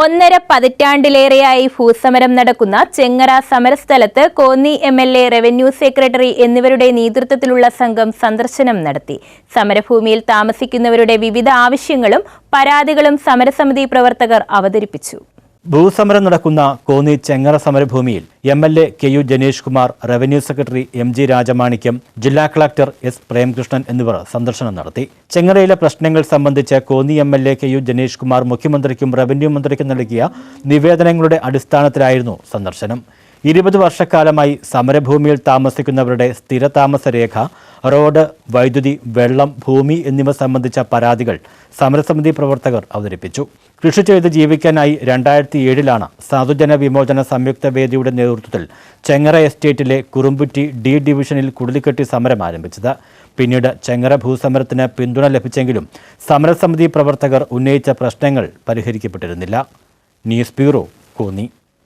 ഒന്നര പതിറ്റാണ്ടിലേറെയായി ഭൂസമരം നടക്കുന്ന Chengara സമരസ്ഥലത്ത് Konni M L A revenue secretary എന്നിവരുടെ നേതൃത്വത്തിലുള്ള സംഘം സന്ദർശനം നടത്തി. സമരഭൂമിയിൽ താമസിക്കുന്നവരുടെ വിവിധ ആവശ്യങ്ങളും പരാതികളും സമരസമിതി പ്രവർത്തകർ അവതരിപ്പിച്ചു. ഭൂസമരം നടക്കുന്ന Konni Chengara സമരഭൂമിയിൽ M L A K U Jenish Kumar revenue secretary M G Rajamanickam ജില്ലാ കളക്ടർ എസ് പ്രേംകൃഷ്ണൻ എന്നിവർ സന്ദർശനം നടത്തി. ചെങ്ങറയിലെ പ്രശ്നങ്ങൾ സംബന്ധിച്ച് Konni M L A K U Jenish Kumar മുഖ്യമന്ത്രിക്കും റവന്യൂ മന്ത്രിക്കും നൽകിയ നിവേദനങ്ങളുടെ അടിസ്ഥാനത്തിലായിരുന്നു സന്ദർശനം. ഇരുപത് വർഷക്കാലമായി സമരഭൂമിയിൽ താമസിക്കുന്നവരുടെ സ്ഥിരതാമസ രേഖ റോഡ് വൈദ്യുതി വെള്ളം ഭൂമി എന്നിവ സംബന്ധിച്ച പരാതികൾ സമരസമിതി പ്രവർത്തകർ അവതരിപ്പിച്ചു. കൃഷി ചെയ്ത് ജീവിക്കാനായി രണ്ടായിരത്തി ഏഴിലാണ് സാധുജന വിമോചന സംയുക്ത വേദിയുടെ നേതൃത്വത്തിൽ ചെങ്ങറ എസ്റ്റേറ്റിലെ കുറുമ്പുറ്റി ഡി ഡിവിഷനിൽ കുടിലിക്കെട്ടി സമരം ആരംഭിച്ചത്. പിന്നീട് ചെങ്ങറ ഭൂസമരത്തിന് പിന്തുണ ലഭിച്ചെങ്കിലും സമരസമിതി പ്രവർത്തകർ ഉന്നയിച്ച പ്രശ്നങ്ങൾ പരിഹരിക്കപ്പെട്ടിരുന്നില്ല. News bureau Konni.